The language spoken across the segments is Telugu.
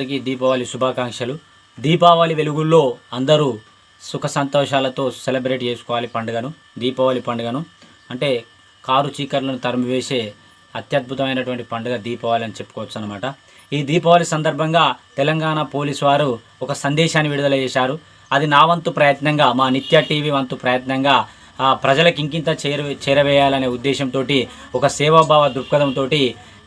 అందరికీ దీపావళి శుభాకాంక్షలు. దీపావళి వెలుగుల్లో అందరూ సుఖ సంతోషాలతో సెలబ్రేట్ చేసుకోవాలి పండుగను దీపావళి పండుగను. అంటే కారు చీకర్లను తరిమివేసే అత్యద్భుతమైనటువంటి పండుగ దీపావళి అని చెప్పుకోవచ్చు అనమాట ఈ దీపావళి సందర్భంగా తెలంగాణ పోలీసు వారు ఒక సందేశాన్ని విడుదల చేశారు. అది నా వంతు ప్రయత్నంగా మా నిత్య టీవీ వంతు ప్రయత్నంగా ప్రజలకు ఇంకింత చేరవే చేరవేయాలనే ఉద్దేశంతో ఒక సేవాభావ దృక్పథంతో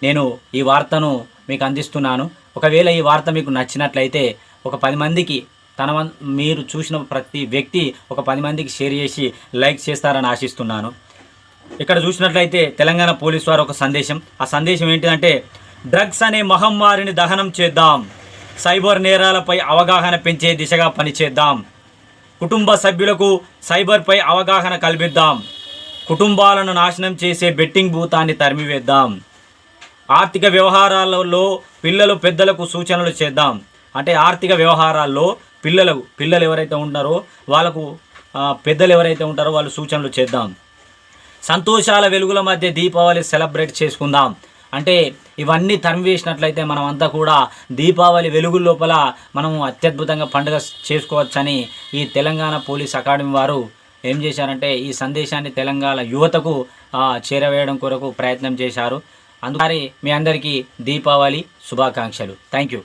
నేను ఈ వార్తను మీకు అందిస్తున్నాను. ఒకవేళ ఈ వార్త మీకు నచ్చినట్లయితే ఒక పది మందికి తన మీరు చూసిన ప్రతి వ్యక్తి ఒక పది మందికి షేర్ చేసి లైక్ చేస్తారని ఆశిస్తున్నాను. ఇక్కడ చూసినట్లయితే తెలంగాణ పోలీసు వారు ఒక సందేశం. ఆ సందేశం ఏంటిదంటే డ్రగ్స్ అనే మహమ్మారిని దహనం చేద్దాం. సైబర్ నేరాలపై అవగాహన పెంచే దిశగా పనిచేద్దాం. కుటుంబ సభ్యులకు సైబర్పై అవగాహన కల్పిద్దాం. కుటుంబాలను నాశనం చేసే బెట్టింగ్ భూతాన్ని తరిమివేద్దాం. ఆర్థిక వ్యవహారాలలో పిల్లలు పెద్దలకు సూచనలు చేద్దాం. అంటే ఆర్థిక వ్యవహారాల్లో పిల్లలు పిల్లలు ఎవరైతే ఉంటారో వాళ్ళకు పెద్దలు ఎవరైతే ఉంటారో వాళ్ళు సూచనలు చేద్దాం. సంతోషాల వెలుగుల మధ్య దీపావళి సెలబ్రేట్ చేసుకుందాం. అంటే ఇవన్నీ తరిమివేసినట్లయితే మనం అంతా కూడా దీపావళి వెలుగు లోపల మనం అత్యద్భుతంగా పండుగ చేసుకోవచ్చని ఈ తెలంగాణ పోలీస్ అకాడమీ వారు ఏం చేశారంటే ఈ సందేశాన్ని తెలంగాణ యువతకు చేరవేయడం కొరకు ప్రయత్నం చేశారు. అందుకని మీ అందరికీ దీపావళి శుభాకాంక్షలు. Thank you.